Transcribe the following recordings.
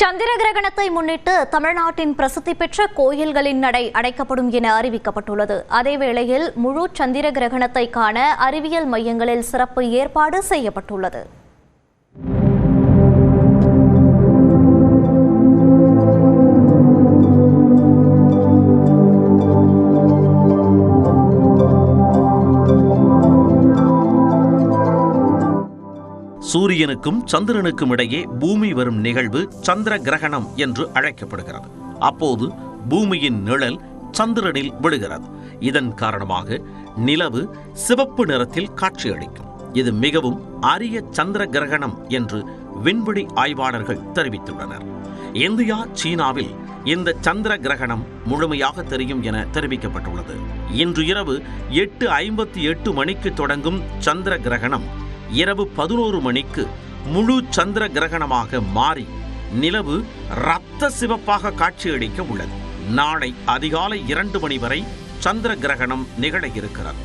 சந்திர கிரகணத்தை முன்னிட்டு தமிழ்நாட்டின் பிரசித்தி பெற்ற கோயில்களின் நடை அடைக்கப்படும் என அறிவிக்கப்பட்டுள்ளது. அதேவேளையில் முழு சந்திர கிரகணத்தை காண அறிவியல் மையங்களில் சிறப்பு ஏற்பாடு செய்யப்பட்டுள்ளது. சூரியனுக்கும் சந்திரனுக்கும் இடையே பூமி வரும் நிகழ்வு சந்திர கிரகணம் என்று அழைக்கப்படுகிறது. அப்போது பூமியின் நிழல் சந்திரனில் விழுகிறது. இதன் காரணமாக நிலவு சிவப்பு நிறத்தில் காட்சியளிக்கும். இது மிகவும் அரிய சந்திர கிரகணம் என்று விண்வெளி ஆய்வாளர்கள் தெரிவித்துள்ளனர். இந்தியா சீனாவில் இந்த சந்திர கிரகணம் முழுமையாக தெரியும் என தெரிவிக்கப்பட்டுள்ளது. இன்று இரவு எட்டு ஐம்பத்தி எட்டு மணிக்கு தொடங்கும் சந்திர கிரகணம் இரவு பதினோரு மணிக்கு முழு சந்திர கிரகணமாக மாறி நிலவு ரத்த சிவப்பாக காட்சியளிக்க உள்ளது. நாளை அதிகாலை இரண்டு மணி வரை சந்திர கிரகணம் நிகழ இருக்கிறது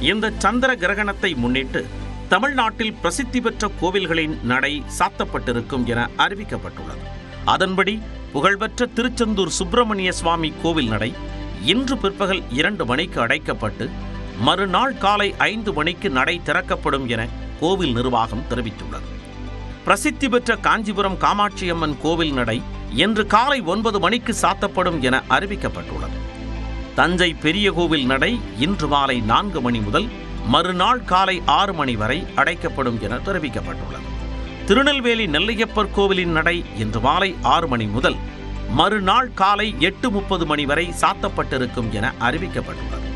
இந்த சந்திர கிரகணத்தை முன்னிட்டு தமிழ்நாட்டில் பிரசித்தி பெற்ற கோவில்களின் நடை சாத்தப்பட்டிருக்கும் என அறிவிக்கப்பட்டுள்ளது. அதன்படி புகழ்பெற்ற திருச்செந்தூர் சுப்பிரமணிய சுவாமி கோவில் நடை இன்று பிற்பகல் இரண்டு மணிக்கு அடைக்கப்பட்டு மறுநாள் காலை ஐந்து மணிக்கு நடை திறக்கப்படும் என கோவில் நிர்வாகம் தெரிவித்துள்ளது. பிரசித்தி பெற்ற காஞ்சிபுரம் காமாட்சியம்மன் கோவில் நடை இன்று காலை ஒன்பது மணிக்கு சாத்தப்படும் என அறிவிக்கப்பட்டுள்ளது. தஞ்சை பெரிய கோவில் நடை இன்று மாலை நான்கு மணி முதல் மறுநாள் காலை ஆறு மணி வரை அடைக்கப்படும் என தெரிவிக்கப்பட்டுள்ளது. திருநெல்வேலி நெல்லையப்பர் கோவிலின் நடை இன்று மாலை ஆறு மணி முதல் மறுநாள் காலை எட்டு முப்பது மணி வரை சாத்தப்பட்டிருக்கும் என அறிவிக்கப்பட்டுள்ளது.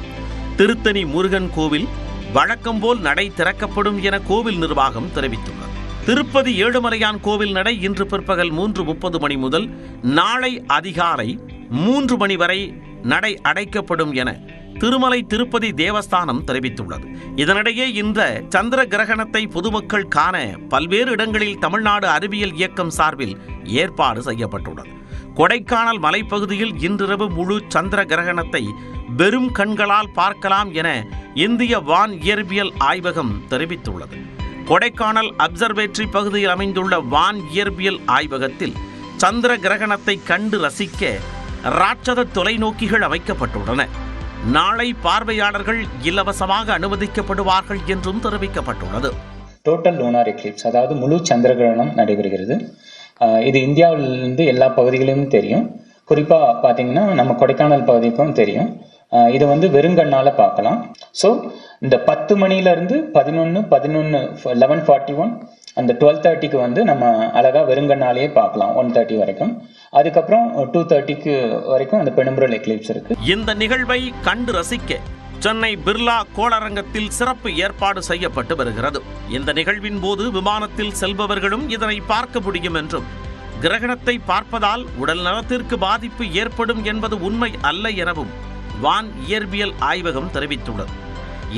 திருத்தணி முருகன் கோவில் வழக்கம்போல் நடை திறக்கப்படும் என கோவில் நிர்வாகம் தெரிவித்துள்ளது. திருப்பதி ஏழுமலையான் கோவில் நடை இன்று பிற்பகல் மூன்று முப்பது மணி முதல் நாளை அதிகாலை மூன்று மணி வரை நடை அடைக்கப்படும் என திருமலை திருப்பதி தேவஸ்தானம் தெரிவித்துள்ளது. இதனிடையே இந்த சந்திர கிரகணத்தை பொதுமக்கள் காண பல்வேறு இடங்களில் தமிழ்நாடு அறிவியல் இயக்கம் சார்பில் ஏற்பாடு செய்யப்பட்டுள்ளது. கொடைக்கானல் மலைப்பகுதியில் இன்றிரவு முழு சந்திர கிரகணத்தை வெறும் கண்களால் பார்க்கலாம் என இந்திய வான் இயற்பியல் ஆய்வகம் தெரிவித்துள்ளது. கொடைக்கானல் அப்சர்வேட்டரி பகுதியில் அமைந்துள்ள வான் இயற்பியல் ஆய்வகத்தில் சந்திர கிரகணத்தை கண்டு ரசிக்க ராட்சத தொலைநோக்கிகள் அமைக்கப்பட்டுள்ளன. நாளை பார்வையாளர்கள் இலவசமாக அனுமதிக்கப்படுவார்கள் என்றும் தெரிவிக்கப்பட்டுள்ளது. டோட்டல் லூனார் எக்லிப்ஸ் அதாவது முழு சந்திர கிரகணம் நடைபெறுகிறது இது இந்தியாவிலிருந்து எல்லா பகுதிகளிலும் தெரியும். குறிப்பாக பார்த்தீங்கன்னா நம்ம கொடைக்கானல் பகுதிக்கும் தெரியும். இதை இது வந்து வெறுங்கண்ணால் பார்க்கலாம். ஸோ இந்த பத்து மணிலேருந்து பதினொன்று பதினொன்று லெவன் ஃபார்ட்டி ஒன் அந்த டுவெல் தேர்ட்டிக்கு வந்து நம்ம அழகாக வெறுங்கண்ணாலேயே பார்க்கலாம் ஒன் தேர்ட்டி வரைக்கும். அதுக்கப்புறம் டூ தேர்ட்டிக்கு வரைக்கும் அந்த பெனும்புரல் எக்லிப்ஸ் இருக்குது இந்த நிகழ்வை கண்டு ரசிக்க சென்னை பிர்லா கோளரங்கத்தில் சிறப்பு ஏற்பாடு செய்யப்பட்டு வருகிறது. இந்த நிகழ்வின் போது விமானத்தில் செல்பவர்களும் இதனை பார்க்க முடியும் என்றும் கிரகணத்தை பார்ப்பதால் உடல் நலத்திற்கு பாதிப்பு ஏற்படும் என்பது உண்மை அல்ல எனவும் வான் இயற்பியல் ஆய்வகம் தெரிவித்துள்ளது.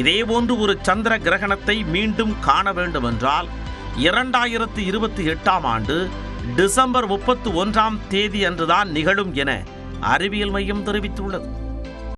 இதேபோன்று ஒரு சந்திர கிரகணத்தை மீண்டும் காண வேண்டுமென்றால் இரண்டாயிரத்து இருபத்தி எட்டாம் ஆண்டு டிசம்பர் முப்பத்து ஒன்றாம் தேதி அன்றுதான் நிகழும் என அறிவியல் மையம் தெரிவித்துள்ளது.